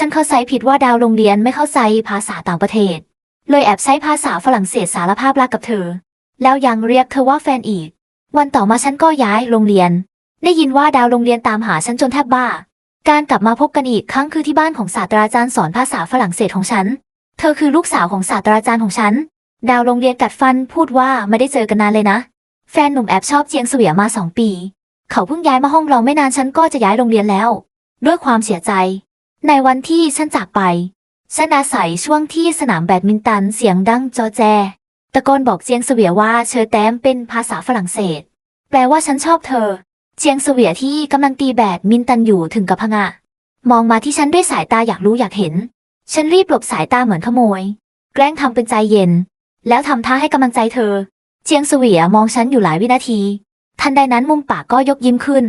ฉันเข้าใจผิดว่าดาวโรงเรียนไม่เข้าใจภาษาต่างประเทศ เลยแอบใช้ภาษาฝรั่งเศสสารภาพรักกับเธอ แล้วยังเรียกเธอว่าแฟนอีก วันต่อมาฉันก็ย้ายโรงเรียน ได้ยินว่าดาวโรงเรียนตามหาฉันจนแทบบ้า การกลับมาพบกันอีกครั้งคือที่บ้านของศาสตราจารย์สอนภาษาฝรั่งเศสของฉัน เธอคือลูกสาวของศาสตราจารย์ของฉัน ดาวโรงเรียนกัดฟันพูดว่าไม่ได้เจอกันนานเลยนะ แฟนหนุ่มแอบชอบเจียงเสวียมาสองปี เขาเพิ่งย้ายมาห้องเราไม่นานฉันก็จะย้ายโรงเรียนแล้ว ด้วยความเสียใจ ในวันที่ฉันจากไป ฉันอาศัยช่วงที่สนามแบดมินตันเสียงดังจอแจ ตะโกนบอกเจียงเสวียว่าเชอแต้มเป็นภาษาฝรั่งเศส แปลว่าฉันชอบเธอ เจียงเสวียที่กำลังตีแบดมินตันอยู่ถึงกับพงะ มองมาที่ฉันด้วยสายตาอยากรู้อยากเห็น ฉันรีบหลบสายตาเหมือนขโมย แกล้งทำเป็นใจเย็น แล้วทำท่าให้กำลังใจเธอ เจียงเสวียมองฉันอยู่หลายวินาที ทันใดนั้นมุมปากก็ยกยิ้มขึ้น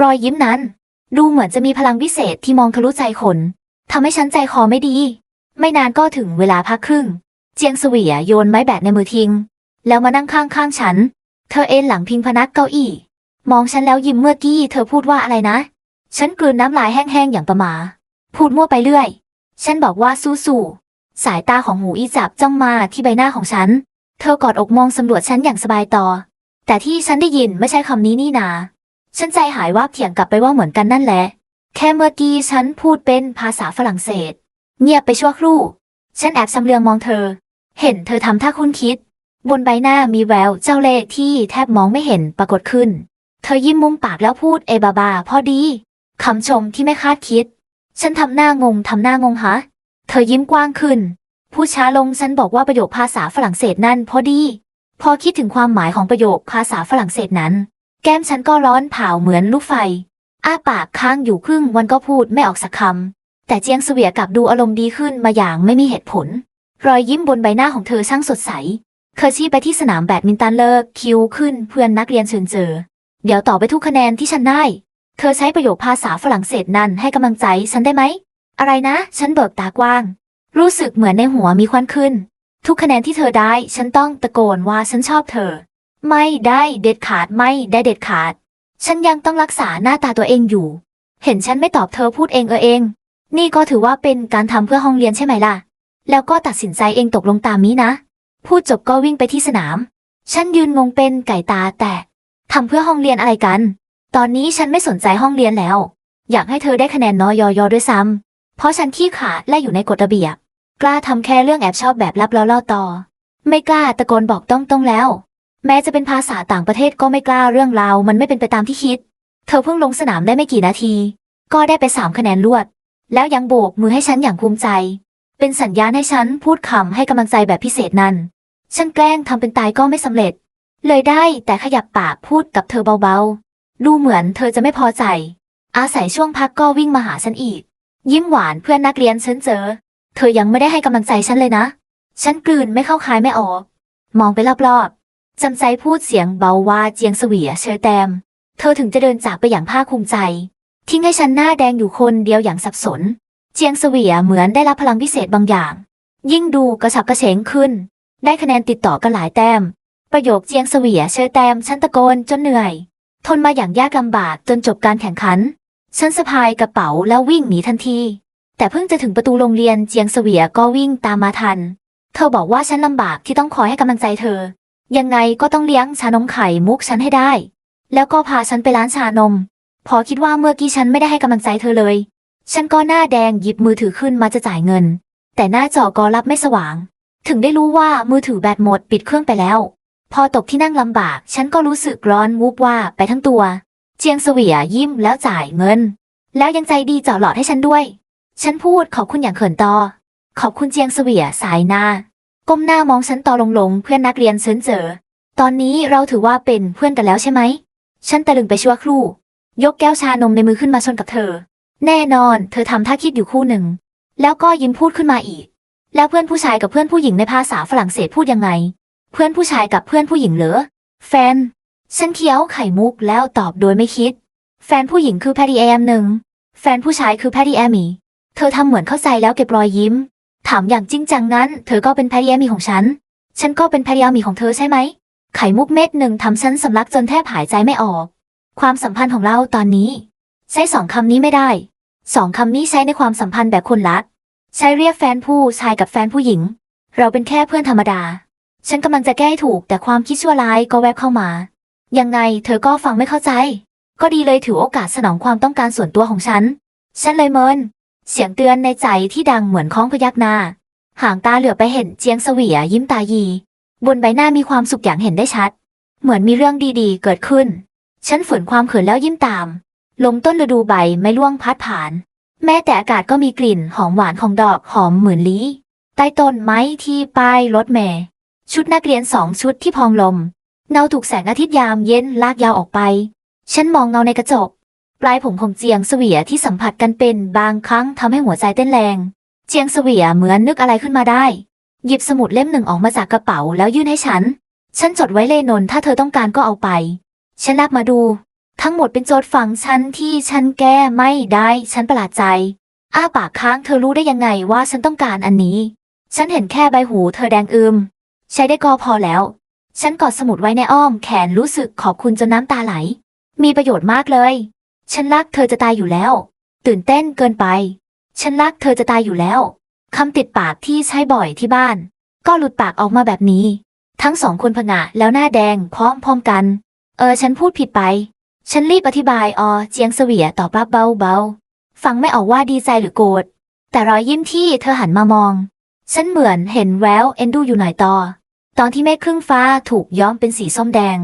รอยยิ้มนั้น ดูเหมือนจะมีพลังวิเศษที่มองทะลุใจคนทำให้ฉันใจคอไม่ดี ไม่นานก็ถึงเวลาพักครึ่ง เจียงเสวียโยนไม้แบดในมือทิ้ง แล้วมานั่งข้างๆฉัน เธอเอนหลังพิงพนักเก้าอี้ มองฉันแล้วยิ้มเมื่อกี้เธอพูดว่าอะไรนะ ฉันกลืนน้ำลายแห้งๆอย่างประมา พูดมั่วไปเรื่อย ฉันบอกว่าสู้ๆสายตาของหูอีจับจ้องมาที่ใบหน้าของฉัน เธอกอดอกมองสำรวจฉันอย่างสบายต่อ แต่ที่ฉันได้ยินไม่ใช่คำนี้นี่นา ฉันใจหายว่าเถียงกลับไปว่าเหมือนกันนั่นแหละ แค่เมื่อกี้ฉันพูดเป็นภาษาฝรั่งเศส เงียบไปชั่วครู่ ฉันแอบสำเรืองมองเธอ เห็นเธอทำท่าคุ้นคิด บนใบหน้ามีแววเจ้าเล่ห์ที่แทบมองไม่เห็นปรากฏขึ้น เธอยิ้มมุมปากแล้วพูดเอบาบาพอดีคำชมที่ไม่คาดคิด ฉันทำหน้างงทำหน้างงฮะ เธอยิ้มกว้างขึ้นพูดช้าลงฉันบอกว่าประโยคภาษาฝรั่งเศสนั่นพอดี พอคิดถึงความหมายของประโยคภาษาฝรั่งเศสนั้น แก้มฉันก็ร้อนเผาเหมือนลูกไฟ อ้าปากค้างอยู่ครึ่งวันก็พูดไม่ออกสักคำ แต่เจียงเสวียกลับดูอารมณ์ดีขึ้นมาอย่างไม่มีเหตุผล รอยยิ้มบนใบหน้าของเธอช่างสดใส เคอชี้ไปที่สนามแบดมินตันเลิกคิวขึ้นเพื่อนนักเรียนเชิญเจอ เดี๋ยวต่อไปทุกคะแนนที่ฉันได้ เธอใช้ประโยคภาษาฝรั่งเศสนั่นให้กำลังใจฉันได้ไหม อะไรนะ ฉันเบิกตากว้าง รู้สึกเหมือนในหัวมีควันขึ้น ทุกคะแนนที่เธอได้ ฉันต้องตะโกนว่าฉันชอบเธอ ไม่ได้เด็ดขาดไม่ได้เด็ดขาด ฉันยังต้องรักษาหน้าตาตัวเองอยู่ เห็นฉันไม่ตอบเธอพูดเองเออเอง นี่ก็ถือว่าเป็นการทำเพื่อห้องเรียนใช่ไหมล่ะ แล้วก็ตัดสินใจเองตกลงตามนี้นะ พูดจบก็วิ่งไปที่สนาม ฉันยืนงงเป็นไก่ตาแตกทำเพื่อห้องเรียนอะไรกัน ตอนนี้ฉันไม่สนใจห้องเรียนแล้ว อยากให้เธอได้คะแนนน้อยยอด้วยซ้ำเพราะฉันขี้ขาดและอยู่ในกฎระเบียบ กล้าทำแค่เรื่องแอบชอบแบบลับล้วเล่าต่อ ไม่กล้าตะโกนบอกต้องต้องแล้ว แม้จะเป็นภาษาต่างประเทศก็ไม่กล้าเรื่องราวมันไม่เป็นไปตามที่คิด เธอเพิ่งลงสนามได้ไม่กี่นาที ก็ได้ไปสามคะแนนรวด แล้วยังโบกมือให้ฉันอย่างภูมิใจ เป็นสัญญาณให้ฉันพูดคำให้กำลังใจแบบพิเศษนั้น ฉันแกล้งทำเป็นตายก็ไม่สำเร็จ เลยได้แต่ขยับปากพูดกับเธอเบาๆ ดูเหมือนเธอจะไม่พอใจ อาศัยช่วงพักก็วิ่งมาหาฉันอีก ยิ้มหวานเพื่อนนักเรียนฉันเจอ เธอยังไม่ได้ให้กำลังใจฉันเลยนะ ฉันกลืนไม่เข้าคายไม่ออก มองไปรอบ จำใจพูดเสียงเบาว่าเจียงเสวียเชอแตม เธอถึงจะเดินจากไปอย่างภาคภูมิใจ ทิ้งให้ฉันหน้าแดงอยู่คนเดียวอย่างสับสน เจียงเสวียเหมือนได้รับพลังพิเศษบางอย่าง ยิ่งดูกระฉับกระเฉงขึ้น ได้คะแนนติดต่อกันหลายแต้ม ประโยคเจียงเสวียเชอแตมฉันตะโกนจนเหนื่อย ทนมาอย่างยากลำบากจนจบการแข่งขัน ฉันสะพายกระเป๋าแล้ววิ่งหนีทันที แต่เพิ่งจะถึงประตูโรงเรียนเจียงเสวียก็วิ่งตามมาทัน เธอบอกว่าฉันลำบากที่ต้องคอยให้กำลังใจเธอ ยังไงก็ต้องเลี้ยงชานมไข่มุกฉันให้ได้ แล้วก็พาฉันไปร้านชานม พอคิดว่าเมื่อกี้ฉันไม่ได้ให้กำลังใจเธอเลย ฉันก็หน้าแดงหยิบมือถือขึ้นมาจะจ่ายเงิน แต่หน้าจอก็รับไม่สว่าง ถึงได้รู้ว่ามือถือแบตหมดปิดเครื่องไปแล้ว พอตกที่นั่งลำบาก ฉันก็รู้สึกร้อนวูบว่าไปทั้งตัว เจียงเสวียยิ้มแล้วจ่ายเงิน แล้วยังใจดีจาะหลอดให้ฉันด้วย ฉันพูดขอบคุณอย่างเขินตอ ขอบคุณเจียงเสวียสายหน้า ก้มหน้ามองฉันต่อลงๆเพื่อนนักเรียนเซินเจอ ตอนนี้เราถือว่าเป็นเพื่อนกันแล้วใช่ไหม ฉันตะลึงไปชั่วครู่ ยกแก้วชานมในมือขึ้นมาชนกับเธอ แน่นอน เธอทำท่าคิดอยู่คู่หนึ่ง แล้วก็ยิ้มพูดขึ้นมาอีก แล้วเพื่อนผู้ชายกับเพื่อนผู้หญิงในภาษาฝรั่งเศสพูดยังไง เพื่อนผู้ชายกับเพื่อนผู้หญิงเหรอ แฟน ฉันเคี้ยวไข่มุกแล้วตอบโดยไม่คิด แฟนผู้หญิงคือแพทตี้แอมหนึ่ง แฟนผู้ชายคือแพทตี้แอมมีเธอทำเหมือนเข้าใจแล้วเก็บรอยยิ้ม ถามอย่างจริงจังนั้น เธอก็เป็นแพทตี้แอมมีของฉัน ฉันก็เป็นแพทตี้แอมมีของเธอใช่ไหม ไข่มุกเม็ดหนึ่งทำฉันสำลักจนแทบหายใจไม่ออก ความสัมพันธ์ของเราตอนนี้ ใช้สองคำนี้ไม่ได้ สองคำนี้ใช้ในความสัมพันธ์แบบคนรัก ใช้เรียกแฟนผู้ชายกับแฟนผู้หญิง เราเป็นแค่เพื่อนธรรมดา ฉันกำลังจะแก้ให้ถูกแต่ความคิดชั่วร้ายก็แวบเข้ามา ยังไงเธอก็ฟังไม่เข้าใจ ก็ดีเลยถือโอกาสสนองความต้องการส่วนตัวของฉัน ฉันเลยเมิน เสียงเตือนในใจที่ดังเหมือนค้องพยักหน้า ห่างตาเหลือไปเห็นเจียงเสวียยิ้มตายี บนใบหน้ามีความสุขอย่างเห็นได้ชัด เหมือนมีเรื่องดีๆ เกิดขึ้น ฉันฝืนความเขินแล้วยิ้มตาม ลมต้นฤดูใบไม่ล่วงพัดผ่าน แม้แต่อากาศก็มีกลิ่นหอมหวานของดอกหอมเหมื่นลี้ใต้ต้นไม้ที่ป้ายรถเมล์ชุดนักเรียนสองชุดที่พองลม เงาถูกแสงอาทิตย์ยามเย็นลากยาวออกไป ฉันมองเงาในกระจก ปลายผมของเจียงเสวียที่สัมผัสกันเป็นบางครั้งทำให้หัวใจเต้นแรง เจียงเสวียเหมือนนึกอะไรขึ้นมาได้ หยิบสมุดเล่มหนึ่งออกมาจากกระเป๋าแล้วยื่นให้ฉัน ฉันจดไว้เลยนนถ้าเธอต้องการก็เอาไป ฉันรับมาดู ทั้งหมดเป็นโจทย์ฟังฉันที่ฉันแก้ไม่ได้ฉันประหลาดใจ อ้าปากค้างเธอรู้ได้ยังไงว่าฉันต้องการอันนี้ ฉันเห็นแค่ใบหูเธอแดงอึมใช้ได้ก็พอแล้ว ฉันกอดสมุดไว้ในอ้อมแขนรู้สึกขอบคุณจนน้ำตาไหล มีประโยชน์มากเลย ฉันรักเธอจะตายอยู่แล้ว ตื่นเต้นเกินไป ฉันรักเธอจะตายอยู่แล้วคำติดปากที่ใช้บ่อยที่บ้าน ก็หลุดปากออกมาแบบนี้ ทั้งสองคนผงะแล้วหน้าแดงพร้อมๆกัน เออฉันพูดผิดไป ฉันรีบอธิบายออเจียงเสวียตอบรับเบาๆฟังไม่ออกว่าดีใจหรือโกรธแต่รอยยิ้มที่เธอหันมามอง ฉันเหมือนเห็นแววเอ็นดูอยู่หน่อยต่อ ตอนที่เมฆครึ่งฟ้าถูกย้อมเป็นสีส้มแดง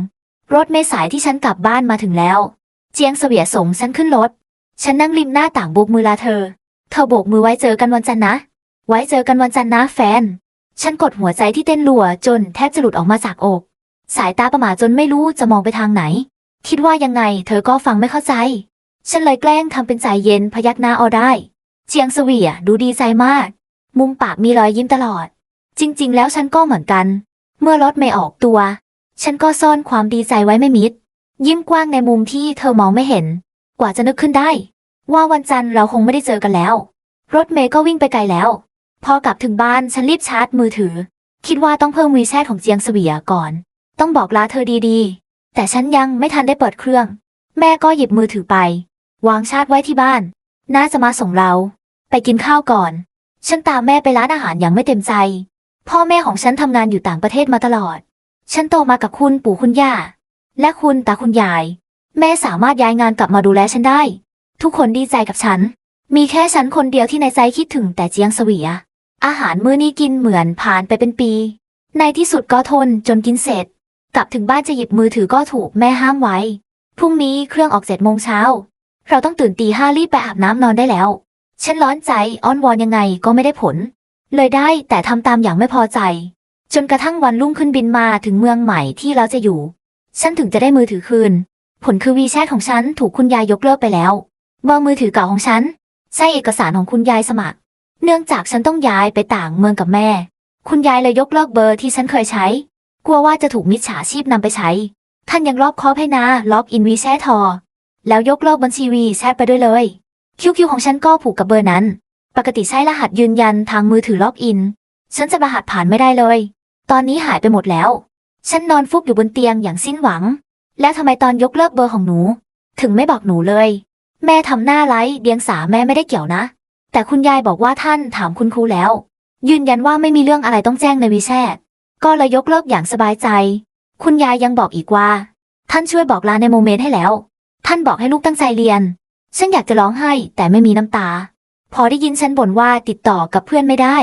รถเมล์สายที่ฉันกลับบ้านมาถึงแล้ว เจียงเสวียส่งฉันขึ้นรถ ฉันนั่งริมหน้าต่างโบกมือลาเธอ เธอโบกมือไว้เจอกันวันจันทร์นะ ไว้เจอกันวันจันทร์นะแฟน ฉันกดหัวใจที่เต้นรัวจนแทบจะหลุดออกมาจากอก สายตาประหม่าจนไม่รู้จะมองไปทางไหน คิดว่ายังไงเธอก็ฟังไม่เข้าใจ ฉันเลยแกล้งทำเป็นใจเย็นพยักหน้าเอาได้ เจียงเสวียดูดีใจมาก มุมปากมีรอยยิ้มตลอด จริง ๆ แล้วฉันก็เหมือนกัน เมื่อรถไม่ออกตัว ฉันก็ซ่อนความดีใจไว้ไม่มิด ยิ้มกว้างในมุมที่เธอมองไม่เห็น กว่าจะนึกขึ้นได้ ว่าวันจันทร์เราคงไม่ได้เจอกันแล้ว รถเมย์ก็วิ่งไปไกลแล้ว พอกลับถึงบ้านฉันรีบชาร์จมือถือ คิดว่าต้องเพิ่มวีแชทของเจียงเสวียก่อน ต้องบอกลาเธอดีๆ แต่ฉันยังไม่ทันได้เปิดเครื่อง แม่ก็หยิบมือถือไป วางชาร์จไว้ที่บ้าน น่าจะมาส่งเรา ไปกินข้าวก่อน ฉันตามแม่ไปร้านอาหารอย่างไม่เต็มใจ พ่อแม่ของฉันทำงานอยู่ต่างประเทศมาตลอด ฉันโตมากับคุณปู่คุณย่า และคุณตาคุณยาย แม่สามารถย้ายงานกลับมาดูแลฉันได้ ทุกคนดีใจกับฉัน มีแค่ฉันคนเดียวที่ในใจคิดถึงแต่เจียงเสวีย อาหารมื้อนี้กินเหมือนผ่านไปเป็นปี ในที่สุดก็ทนจนกินเสร็จ กลับถึงบ้านจะหยิบมือถือก็ถูกแม่ห้ามไว้ พรุ่งนี้เครื่องออกเจ็ดโมงเช้า เราต้องตื่นตีห้ารีบไปอาบน้ำนอนได้แล้ว ฉันร้อนใจอ้อนวอนยังไงก็ไม่ได้ผล เลยได้แต่ทำตามอย่างไม่พอใจ จนกระทั่งวันรุ่งขึ้นบินมาถึงเมืองใหม่ที่เราจะอยู่ ฉันถึงจะได้มือถือคืน ผลคือวีแชทของฉันถูกคุณยายยกเลิกไปแล้วเบอร์มือถือเก่าของฉันใช่เอกสารของคุณยายสมัคร เนื่องจากฉันต้องย้ายไปต่างเมืองกับแม่ คุณยายเลยยกเลิกเบอร์ที่ฉันเคยใช้ กลัวว่าจะถูกมิจฉาชีพนำไปใช้ ท่านยังรอบคอบให้นะล็อกอินวีแชททอ แล้วยกเลิกบัญชีวีแชทไปด้วยเลย คิวคิวของฉันก็ผูกกับเบอร์นั้น ปกติใช้รหัสยืนยันทางมือถือล็อกอิน ฉันจะรหัสผ่านไม่ได้เลย ตอนนี้หายไปหมดแล้ว ฉันนอนฟุบอยู่บนเตียงอย่างสิ้นหวัง แล้วทำไมตอนยกเลิกเบอร์ของหนู ถึงไม่บอกหนูเลย แม่ทำหน้าไร้เดียงสาแม่ไม่ได้เกี่ยวนะ แต่คุณยายบอกว่าท่านถามคุณครูแล้ว ยืนยันว่าไม่มีเรื่องอะไรต้องแจ้งในวีแชทก็เลยยกเลิกอย่างสบายใจ คุณยายยังบอกอีกว่า ท่านช่วยบอกลาในโมเมนต์ให้แล้ว ท่านบอกให้ลูกตั้งใจเรียน ฉันอยากจะร้องไห้แต่ไม่มีน้ำตา พอได้ยินฉันบ่นว่าติดต่อกับเพื่อนไม่ได้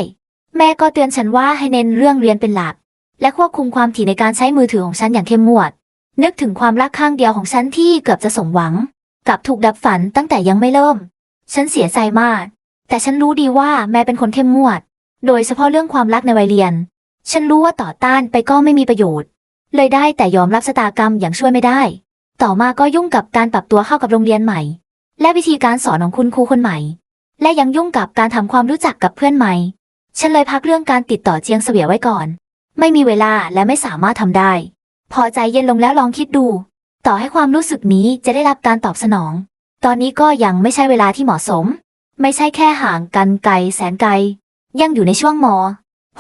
แม่ก็เตือนฉันว่าให้เน้นเรื่องเรียนเป็นหลัก และควบคุมความถี่ในการใช้มือถือของฉันอย่างเข้มงวด นึกถึงความรักข้างเดียวของฉันที่เกือบจะสมหวัง กลับถูกดับฝันตั้งแต่ยังไม่เริ่ม ฉันเสียใจมาก แต่ฉันรู้ดีว่าแม่เป็นคนเข้มงวด โดยเฉพาะเรื่องความรักในวัยเรียน ฉันรู้ว่าต่อต้านไปก็ไม่มีประโยชน์ เลยได้แต่ยอมรับชะตากรรมอย่างช่วยไม่ได้ ต่อมาก็ยุ่งกับการปรับตัวเข้ากับโรงเรียนใหม่ และวิธีการสอนของคุณครูคนใหม่ และยังยุ่งกับการทำความรู้จักกับเพื่อนใหม่ ฉันเลยพักเรื่องการติดต่อเจียงเสวียไว้ก่อน ไม่มีเวลาและไม่สามารถทำได้ พอใจเย็นลงแล้วลองคิดดู ต่อให้ความรู้สึกนี้จะได้รับการตอบสนอง ตอนนี้ก็ยังไม่ใช่เวลาที่เหมาะสม ไม่ใช่แค่ห่างกันไกลแสนไกล ยังอยู่ในช่วงม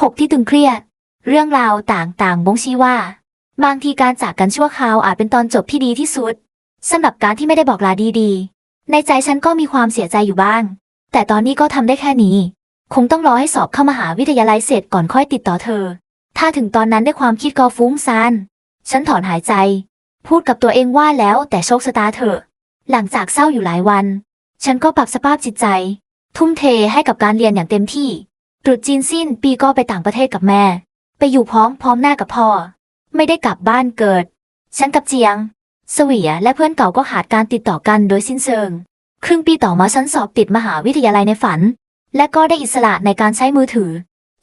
หกที่ตึงเครียด เรื่องราวต่างๆบ่งชี้ว่า บางทีการจากกันชั่วคราวอาจเป็นตอนจบที่ดีที่สุดสำหรับการที่ไม่ได้บอกลาดีๆ ในใจฉันก็มีความเสียใจอยู่บ้าง แต่ตอนนี้ก็ทำได้แค่นี้ คงต้องรอให้สอบเข้ามหาวิทยาลัยเสร็จก่อนค่อยติดต่อเธอ ถ้าถึงตอนนั้นได้ความคิดก็ฟุ้งซ่าน ฉันถอนหายใจ พูดกับตัวเองว่าแล้วแต่โชคชะตาเถอะ หลังจากเศร้าอยู่หลายวัน ฉันก็ปรับสภาพจิตใจ ทุ่มเทให้กับการเรียนอย่างเต็มที่ตรุษจีนสิ้นปีก็ไปต่างประเทศกับแม่ ไปอยู่พร้อมพร้อมหน้ากับพ่อ ไม่ได้กลับบ้านเกิด ฉันกับเจียง เสวียและเพื่อนเก่าก็ขาดการติดต่อกันโดยสิ้นเชิง ครึ่งปีต่อมาฉันสอบติดมหาวิทยาลัยในฝัน และก็ได้อิสระในการใช้มือถือ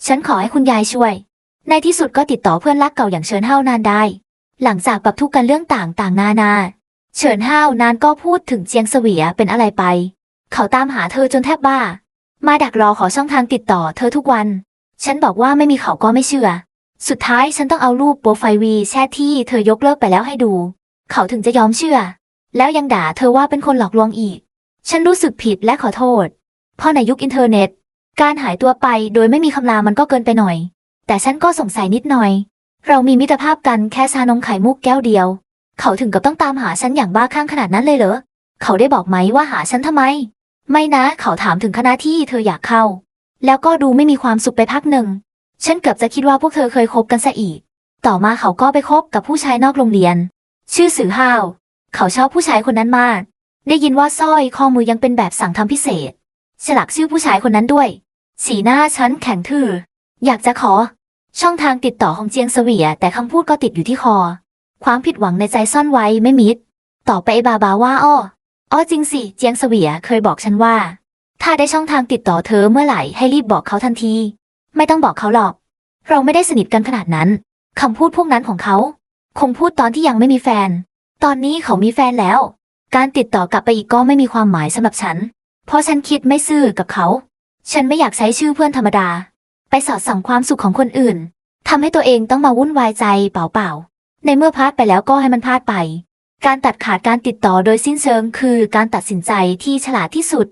ฉันขอให้คุณยายช่วย ในที่สุดก็ติดต่อเพื่อนรักเก่าอย่างเฉินเฮานานได้ หลังจากปรับทุกกันเรื่องต่างๆ นานา เฉินเฮานานก็พูดถึงเจียงเสวียเป็นอะไรไป เขาตามหาเธอจนแทบบ้า มาดักรอขอช่องทางติดต่อเธอทุกวัน ฉันบอกว่าไม่มีเขาก็ไม่เชื่อ สุดท้ายฉันต้องเอารูปโปรไฟล์วีแชทที่เธอยกเลิกไปแล้วให้ดู เขาถึงจะยอมเชื่อ แล้วยังด่าเธอว่าเป็นคนหลอกลวงอีก ฉันรู้สึกผิดและขอโทษ เพราะในยุคอินเทอร์เน็ต การหายตัวไปโดยไม่มีคำลามันก็เกินไปหน่อย แต่ฉันก็สงสัยนิดหน่อย เรามีมิตรภาพกันแค่ชานมไข่มุกแก้วเดียว เขาถึงกับต้องตามหาฉันอย่างบ้าคลั่งขนาดนั้นเลยเหรอ เขาได้บอกไหมว่าหาฉันทำไม ไม่นะ เขาถามถึงคณะที่เธออยากเข้า แล้วก็ดูไม่มีความสุขไปพักหนึ่ง ฉันเกือบจะคิดว่าพวกเธอเคยคบกันซะอีก ต่อมาเขาก็ไปคบกับผู้ชายนอกโรงเรียน ชื่อสือห้าว เขาชอบผู้ชายคนนั้นมาก ได้ยินว่าสร้อยข้อมือยังเป็นแบบสั่งทำพิเศษ ฉลักชื่อผู้ชายคนนั้นด้วย สีหน้าฉันแข็งทื่อ อยากจะขอ ช่องทางติดต่อของเจียงเสวียแต่คำพูดก็ติดอยู่ที่คอ ความผิดหวังในใจซ่อนไว้ไม่มิด ต่อไปบาบาว่าอ้ออ้อจริงสิ เจียงเสวียเคยบอกฉันว่า ถ้าได้ช่องทางติดต่อเธอเมื่อไหร่ให้รีบบอกเขาทันที ไม่ต้องบอกเขาหรอก เราไม่ได้สนิทกันขนาดนั้นคำพูดพวกนั้นของเขา คงพูดตอนที่ยังไม่มีแฟน ตอนนี้เขามีแฟนแล้ว การติดต่อกลับไปอีกก็ไม่มีความหมายสำหรับฉัน เพราะฉันคิดไม่ซื่อกับเขา ฉันไม่อยากใช้ชื่อเพื่อนธรรมดา ไปสอดส่องความสุขของคนอื่นทำให้ตัวเองต้องมาวุ่นวายใจเปล่าๆในเมื่อพลาดไปแล้วก็ให้มันพลาดไป การตัดขาดการติดต่อโดยสิ้นเชิงคือการตัดสินใจที่ฉลาดที่สุด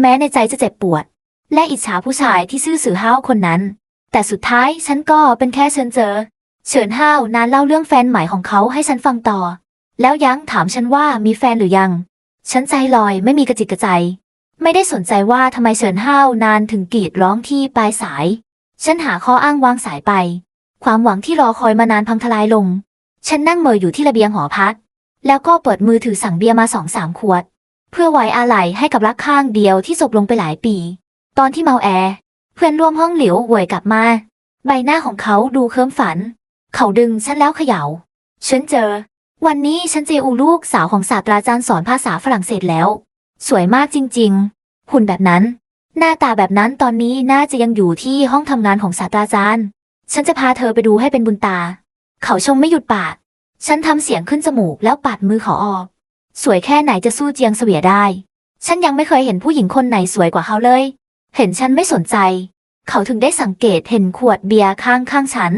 แม้ในใจจะเจ็บปวด และอิจฉาผู้ชายที่ซื่อสื่อห้าวคนนั้น แต่สุดท้ายฉันก็เป็นแค่เชิญเจอ เฉินห้าวนานเล่าเรื่องแฟนใหม่ของเขาให้ฉันฟังต่อ แล้วยังถามฉันว่ามีแฟนหรือยัง ฉันใจลอยไม่มีกระจิกกระใจไม่ได้สนใจว่าทำไมเฉินห้าวนานถึงกรีดร้องที่ปลายสาย ฉันหาข้ออ้างวางสายไป ความหวังที่รอคอยมานานพังทลายลง ฉันนั่งเมยอยู่ที่ระเบียงหอพัก แล้วก็เปิดมือถือสั่งเบียร์มาสองสามขวด เพื่อไว้อาลัยให้กับรักข้างเดียวที่จบลงไปหลายปี ตอนที่เมาแอ เพื่อนร่วมห้องเหลียวหวยกลับมา ใบหน้าของเขาดูเคิมฝัน เขาดึงฉันแล้วเขยา่า ฉันเจอ วันนี้ฉันเจออูลูกสาวของศาสตราจารย์สอนภาษาฝรั่งเศสแล้ว สวยมากจริง ๆ หุ่นแบบนั้น หน้าตาแบบนั้นตอนนี้น่าจะยังอยู่ที่ห้องทำงานของศาสตราจารย์ ฉันจะพาเธอไปดูให้เป็นบุญตา เขาชมไม่หยุดปาก ฉันทำเสียงขึ้นจมูกแล้วปัดมือเขาออก สวยแค่ไหนจะสู้เจียงเสวียได้ ฉันยังไม่เคยเห็นผู้หญิงคนไหนสวยกว่าเขาเลย เห็นฉันไม่สนใจ เขาถึงได้สังเกตเห็นขวดเบียร์ข้างข้างฉัน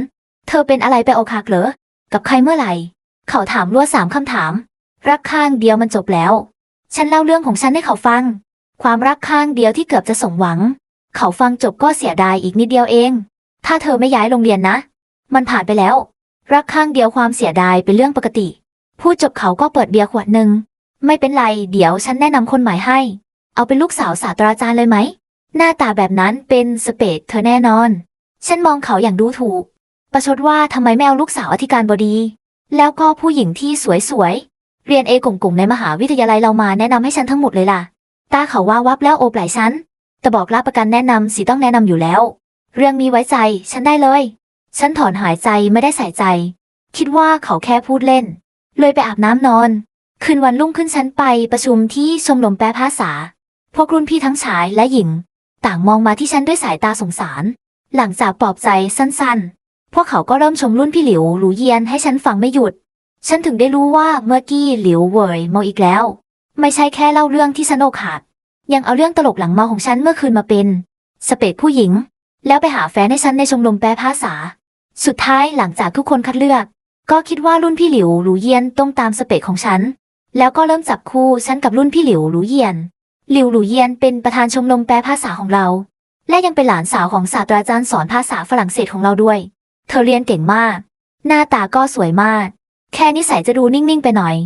เธอเป็นอะไรไปโอกหักเหรอ กับใครเมื่อไหร่ เขาถามรัวสามคำถาม รักข้างเดียวมันจบแล้ว ฉันเล่าเรื่องของฉันให้เขาฟัง ความรักข้างเดียวที่เกือบจะสมหวัง เขาฟังจบก็เสียดายอีกนิดเดียวเอง ถ้าเธอไม่ย้ายโรงเรียนนะ มันผ่านไปแล้ว รักข้างเดียวความเสียดายเป็นเรื่องปกติ พูดจบเขาก็เปิดเบียร์ขวดหนึ่ง ไม่เป็นไรเดี๋ยวฉันแนะนำคนใหม่ให้ เอาเป็นลูกสาวศาสตราจารย์เลยไหม หน้าตาแบบนั้นเป็นสเปดเธอแน่นอน ฉันมองเขาอย่างดูถูก ประชดว่าทำไมไม่เอาลูกสาวอธิการบดี แล้วก็ผู้หญิงที่สวยๆ เรียนเอกงๆในมหาวิทยาลัยเรามาแนะนำให้ฉันทั้งหมดเลยล่ะ ตาเขาว่าวับแล้วโอบไหล่ฉัน แต่บอกรับประกันแนะนำสิต้องแนะนำอยู่แล้ว เรื่องนี้ไว้ใจ ฉันได้เลย ฉันถอนหายใจไม่ได้ใส่ใจ คิดว่าเขาแค่พูดเล่น เลยไปอาบน้ำนอน คืนวันรุ่งขึ้นฉันไปประชุมที่ชมรมแปลภาษา พวกรุ่นพี่ทั้งชายและหญิง ต่างมองมาที่ฉันด้วยสายตาสงสาร หลังจากปลอบใจสั้นๆ พวกเขาก็เริ่มชมรุ่นพี่หลิวหลูเยียนให้ฉันฟังไม่หยุด ฉันถึงได้รู้ว่าเมื่อกี้หลิวเวยเมาอีกแล้ว ไม่ใช่แค่เล่าเรื่องที่ฉันอกหักยังเอาเรื่องตลกหลังเมาของฉันเมื่อคืนมาเป็น สเปกผู้หญิง แล้วไปหาแฟนให้ฉันในชมรมแปลภาษา สุดท้ายหลังจากทุกคนคัดเลือก ก็คิดว่ารุ่นพี่หลิวหลูเยียนต้องตามสเปกของฉัน แล้วก็เริ่มจับคู่ฉันกับรุ่นพี่หลิวหลูเยียน หลิวหลูเยียนเป็นประธานชมรมแปลภาษาของเรา และยังเป็นหลานสาวของศาสตราจารย์สอนภาษาฝรั่งเศสของเราด้วย เธอเรียนเก่งมาก หน้าตาก็สวยมาก แค่นิสัยจะดูนิ่งๆไปหน่อย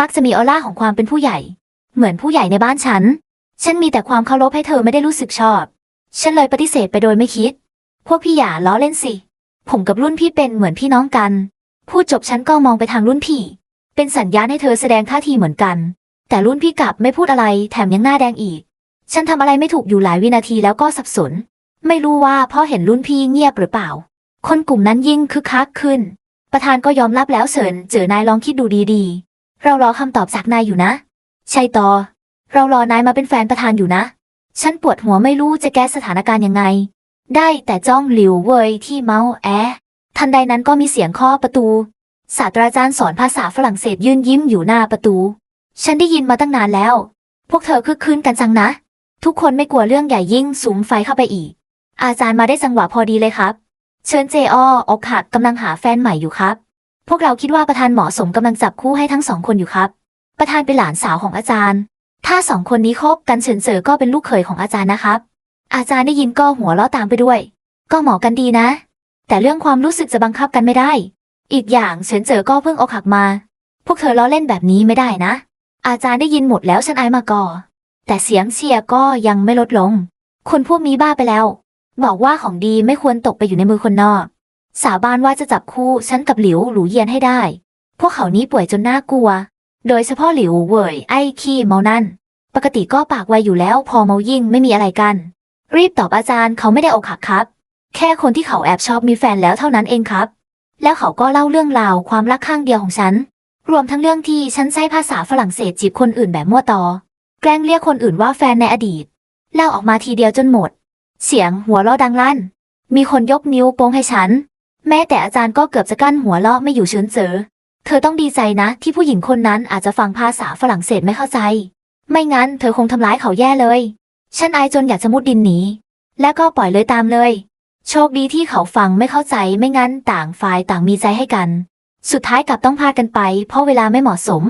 มักจะมีออร่าของความเป็นผู้ใหญ่ เหมือนผู้ใหญ่ในบ้านฉัน ฉันมีแต่ความเคารพให้เธอไม่ได้รู้สึกชอบ ฉันเลยปฏิเสธไปโดยไม่คิด พวกพี่อย่าล้อเล่นสิ ผมกับรุ่นพี่เป็นเหมือนพี่น้องกัน พูดจบฉันก็มองไปทางรุ่นพี่ เป็นสัญญาณให้เธอแสดงท่าทีเหมือนกัน แต่รุ่นพี่กลับไม่พูดอะไรแถมยังหน้าแดงอีก ฉันทำอะไรไม่ถูกอยู่หลายวินาทีแล้วก็สับสน ไม่รู้ว่าเพ่อเห็นรุ่นพี่เงียบหรือเปล่า คนกลุ่มนั้นยิ่งคึกคักขึ้น ประธานก็ยอมรับแล้วเสินเจอนายลองคิดดูดีๆ เรารอคำตอบจากนายอยู่นะ ใช่ต่อ เรารอนายมาเป็นแฟนประธานอยู่นะ ฉันปวดหัวไม่รู้จะแก้สถานการณ์ยังไง ได้แต่จ้องหลิวเวยที่เมาส์แอะทันใดนั้นก็มีเสียงเคาะประตู ศาสตราจารย์สอนภาษาฝรั่งเศสยืนยิ้มอยู่หน้าประตู ฉันได้ยินมาตั้งนานแล้ว พวกเธอคึกคืนกันจังนะ ทุกคนไม่กลัวเรื่องใหญ่ยิ่งสูงไฟเข้าไปอีก อาจารย์มาได้จังหวะพอดีเลยครับ เชิญเจอออกหักกำลังหาแฟนใหม่อยู่ครับ พวกเราคิดว่าประธานหมาะสมกำลังจับคู่ให้ทั้งสองคนอยู่ครับ ประธานเป็นหลานสาวของอาจารย์ ถ้าสองคนนี้คบกันเฉินเจอก็เป็นลูกเขยของอาจารย์นะครับ อาจารย์ได้ยินก็หัวเราะตามไปด้วย ก็เหมาะกันดีนะ แต่เรื่องความรู้สึกจะบังคับกันไม่ได้ อีกอย่างเฉินเจอก็เพิ่งอกหักมา พวกเธอล้อเล่นแบบนี้ไม่ได้นะ อาจารย์ได้ยินหมดแล้วฉันอายมาก่อ แต่เสียงเชียร์ก็ยังไม่ลดลง คนพวกนี้บ้าไปแล้ว บอกว่าของดีไม่ควรตกไปอยู่ในมือคนนอก สาบานว่าจะจับคู่ฉันกับหลิวหลูเยียนให้ได้ พวกเขานี้ป่วยจนน่ากลัว โดยเฉพาะหลิวเว่ยไอ้ขี้เมานั่น ปกติก็ปากไวอยู่แล้วพอเมายิ่งไม่มีอะไรกัน รีบตอบอาจารย์เขาไม่ได้อกหักครับ แค่คนที่เขาแอบชอบมีแฟนแล้วเท่านั้นเองครับ แล้วเขาก็เล่าเรื่องราวความรักข้างเดียวของฉัน รวมทั้งเรื่องที่ฉันใช้ภาษาฝรั่งเศสจีบคนอื่นแบบมั่วตอ แกล้งเรียกคนอื่นว่าแฟนในอดีต เล่าออกมาทีเดียวจนหมด เสียงหัวเราะดังลั่น มีคนยกนิ้วโป้งให้ฉัน แม้แต่อาจารย์ก็เกือบจะกั้นหัวเราะไม่อยู่เชิญเจอเธอต้องดีใจนะ ที่ผู้หญิงคนนั้นอาจจะฟังภาษาฝรั่งเศสไม่เข้าใจ ไม่งั้นเธอคงทำร้ายเขาแย่เลย ฉันอายจนอยากจะมุดดินหนี และก็ปล่อยเลยตามเลย โชคดีที่เขาฟังไม่เข้าใจไม่งั้นต่างฝ่ายต่างมีใจให้กัน สุดท้ายกลับต้องพากันไป เพราะเวลาไม่เหมาะสม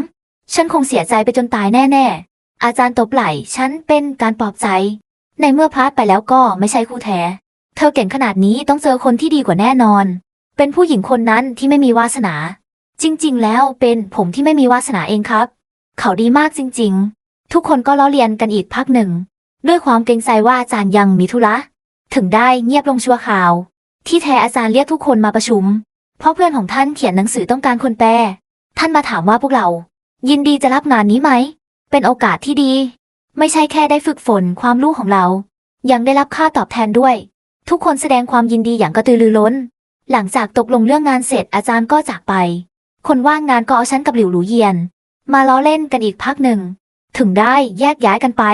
ฉันคงเสียใจไปจนตายแน่ ๆ อาจารย์ตบไหล่ฉันเป็นการปลอบใจ ในเมื่อพลาดไปแล้วก็ไม่ใช่คู่แท้ เธอเก่งขนาดนี้ต้องเจอคนที่ดีกว่าแน่นอน เป็นผู้หญิงคนนั้นที่ไม่มีวาสนา จริง ๆ แล้วเป็นผมที่ไม่มีวาสนาเองครับ เขาดีมากจริง ๆ ทุกคนก็ล้อเลียนกันอีกพักหนึ่ง ด้วยความเกรงใจว่าอาจารย์ยังมีธุระ ถึงได้เงียบลงชั่วคราว ที่แท้อาจารย์เรียกทุกคนมาประชุม เพราะเพื่อนของท่านเขียนหนังสือต้องการคนแปล ท่านมาถามว่าพวกเรา ยินดีจะรับงานนี้ไหม เป็นโอกาสที่ดี ไม่ใช่แค่ได้ฝึกฝนความรู้ของเรา ยังได้รับค่าตอบแทนด้วย ทุกคนแสดงความยินดีอย่างกระตือรือร้น หลังจากตกลงเรื่องงานเสร็จอาจารย์ก็จากไป คนว่างงานก็เอาฉันกับหลิวหลูเยียน มาล้อเล่นกันอีกพักหนึ่ง ถึงได้แยกย้ายกันไป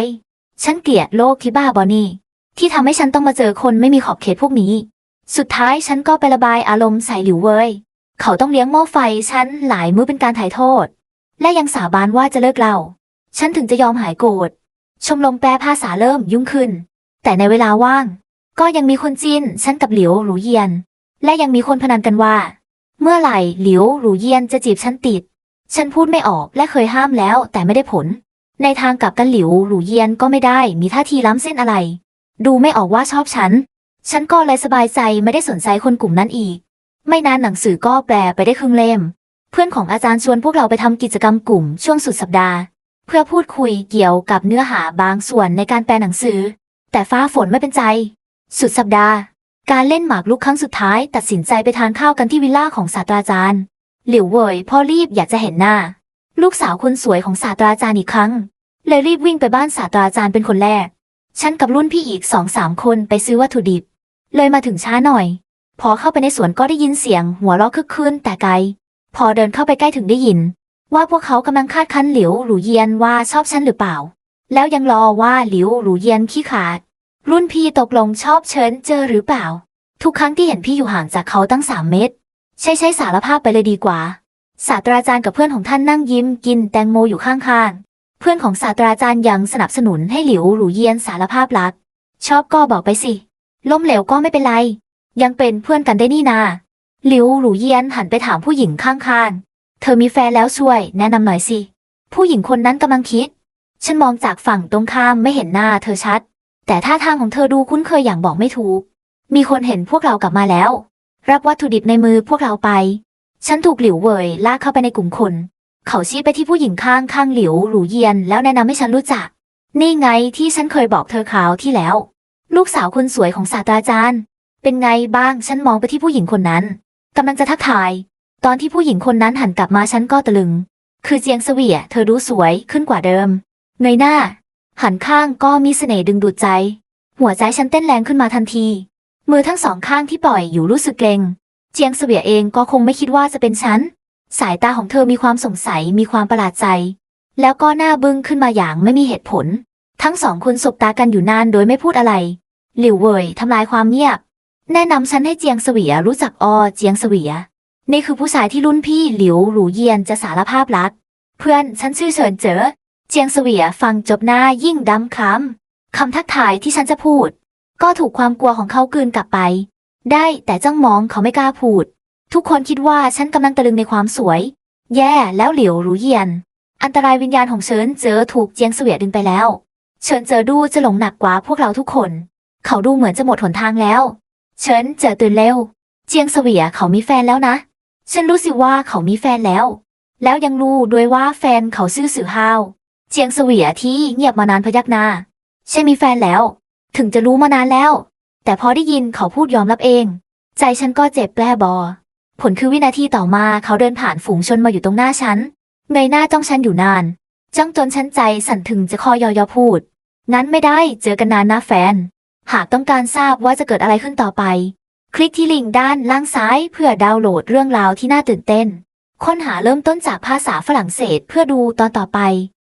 ฉันเกลียดโลกที่บ้าบอนี่ ที่ทำให้ฉันต้องมาเจอคนไม่มีขอบเขตพวกนี้ สุดท้ายฉันก็ไประบายอารมณ์ใส่หลิวเว้ยเขาต้องเลี้ยงหม้อไฟฉันหลายมื้อเป็นการถ่ายโทษ และยังสาบานว่าจะเลิกเราฉันถึงจะยอมหายโกรธชมรมแปลภาษาเริ่มยุ่งขึ้น แต่ในเวลาว่าง ก็ยังมีคนจีนฉันกับหลิวหลูเยียน และยังมีคนพนันกันว่า เมื่อไหร่หลิวหลูเยียนจะจีบฉันติด ฉันพูดไม่ออกและเคยห้ามแล้วแต่ไม่ได้ผล ในทางกลับกันหลิวหลูเยียนก็ไม่ได้มีท่าทีล้ำเส้นอะไร ดูไม่ออกว่าชอบฉัน ฉันก็เลยสบายใจไม่ได้สนใจคนกลุ่มนั้นอีก ไม่นานหนังสือก็แปลไปได้ครึ่งเล่ม เพื่อนของอาจารย์ชวนพวกเราไปทำกิจกรรมกลุ่มช่วงสุดสัปดาห์ เพื่อพูดคุยเกี่ยวกับเนื้อหาบางส่วนในการแปลหนังสือ แต่ฟ้าฝนไม่เป็นใจ สุดสัปดาห์ การเล่นหมากรุกครั้งสุดท้าย ตัดสินใจไปทานข้าวกันที่วิลล่าของศาสตราจารย์ หลิวเว่ยพ่อรีบอยากจะเห็นหน้า ลูกสาวคนสวยของศาสตราจารย์อีกครั้งเลยรีบวิ่งไปบ้านศาสตราจารย์เป็นคนแรก ฉันกับรุ่นพี่อีกสองสามคนไปซื้อวัตถุดิบ เลยมาถึงช้าหน่อย พอเข้าไปในสวนก็ได้ยินเสียง หัวเราะคึกคืนแต่ไกล พอเดินเข้าไปใกล้ถึงได้ยิน ว่าพวกเขากำลังคาดคั้นหลิวหรูเยียนว่าชอบฉันหรือเปล่า แล้วยังรอว่าหลิวหรูเยียนขี้ขาด รุ่นพี่ตกลงชอบเชิญเจอหรือเปล่า ทุกครั้งที่เห็นพี่อยู่ห่างจากเขาตั้งสามเมตร ใช่ใช่สารภาพไปเลยดีกว่า ศาสตราจารย์กับเพื่อนของท่านนั่งยิ้มกินแตงโมอยู่ข้างๆ เพื่อนของศาสตราจารย์ยังสนับสนุนให้หลิวหรูเยียนสารภาพรัก ชอบก็บอกไปสิ ล้มเหลวก็ไม่เป็นไร ยังเป็นเพื่อนกันได้นี่นาหลิวหรูเยียนหันไปถามผู้หญิงข้างๆ เธอมีแฟนแล้วช่วย แนะนำหน่อยสิ ผู้หญิงคนนั้นกำลังคิด ฉันมองจากฝั่งตรงข้ามไม่เห็นหน้าเธอชัด แต่ท่าทางของเธอดูคุ้นเคยอย่างบอกไม่ถูก มีคนเห็นพวกเรากลับมาแล้ว รับวัตถุดิบในมือพวกเราไป ฉันถูกหลิวเว่ยลากเข้าไปในกลุ่มคน เขาชี้ไปที่ผู้หญิงข้างข้างหลิวหลูเยียน แล้วแนะนำให้ฉันรู้จัก นี่ไงที่ฉันเคยบอกเธอคราวที่แล้ว ลูกสาวคนสวยของศาสตราจารย์ เป็นไงบ้างฉันมองไปที่ผู้หญิงคนนั้นกำลังจะทักทาย ตอนที่ผู้หญิงคนนั้นหันกลับมาฉันก็ตะลึง คือเจียงเสวียเธอดูสวยขึ้นกว่าเดิมเงยหน้า หันข้างก็มีเสน่ห์ดึงดูดใจ หัวใจฉันเต้นแรงขึ้นมาทันที มือทั้งสองข้างที่ปล่อยอยู่รู้สึกเกรงเจียงเสวียเองก็คงไม่คิดว่าจะเป็นฉัน สายตาของเธอมีความสงสัยมีความประหลาดใจ แล้วก็หน้าบึ้งขึ้นมาอย่างไม่มีเหตุผล ทั้งสองคนสบตากันอยู่นานโดยไม่พูดอะไร หลิวเว่ยทำลายความเงียบ แนะนำฉันให้เจียงเสวียรู้จักออเจียงเสวีย นี่คือผู้ชายที่รุ่นพี่หลิวหลูเยียนจะสารภาพรัก เพื่อนฉันชื่อเฉินเจ๋อ เจียงเสวียฟังจบหน้ายิ่งดำคล้ำคำทักทายที่ฉันจะพูด ก็ถูกความกลัวของเขากลืนกลับไป ได้แต่จ้องมองเขาไม่กล้าพูด ทุกคนคิดว่าฉันกำลังตะลึงในความสวย แย่แล้วเหลียวหรูเยียน อันตรายวิญญาณของเฉินเจอถูกเจียงเสวียดึงไปแล้ว เฉินเจอดูจะหลงหนักกว่าพวกเราทุกคน เขาดูเหมือนจะหมดหนทางแล้ว เฉินเจอตื่นเร็ว เจียงเสวียเขามีแฟนแล้วนะ ฉันรู้สิว่าเขามีแฟนแล้ว แล้วยังรู้ด้วยว่าแฟนเขาซื่อสื่อฮาว เจียงเสวียที่เงียบมานานพยักหน้าใช่มีแฟนแล้ว ถึงจะรู้มานานแล้ว แต่พอได้ยินเขาพูดยอมรับเอง ใจฉันก็เจ็บแปรบอ ผลคือวินาทีต่อมาเขาเดินผ่านฝูงชนมาอยู่ตรงหน้าฉันเงยหน้าจ้องฉันอยู่นานจ้องจนฉันใจสั่นถึงจะคอยอยอพูดงั้นไม่ได้เจอกันนานนะแฟน หากต้องการทราบว่าจะเกิดอะไรขึ้นต่อไป คลิกที่ลิงก์ด้านล่างซ้ายเพื่อดาวน์โหลดเรื่องราวที่น่าตื่นเต้น ค้นหาเริ่มต้นจากภาษาฝรั่งเศสเพื่อดูตอนต่อไป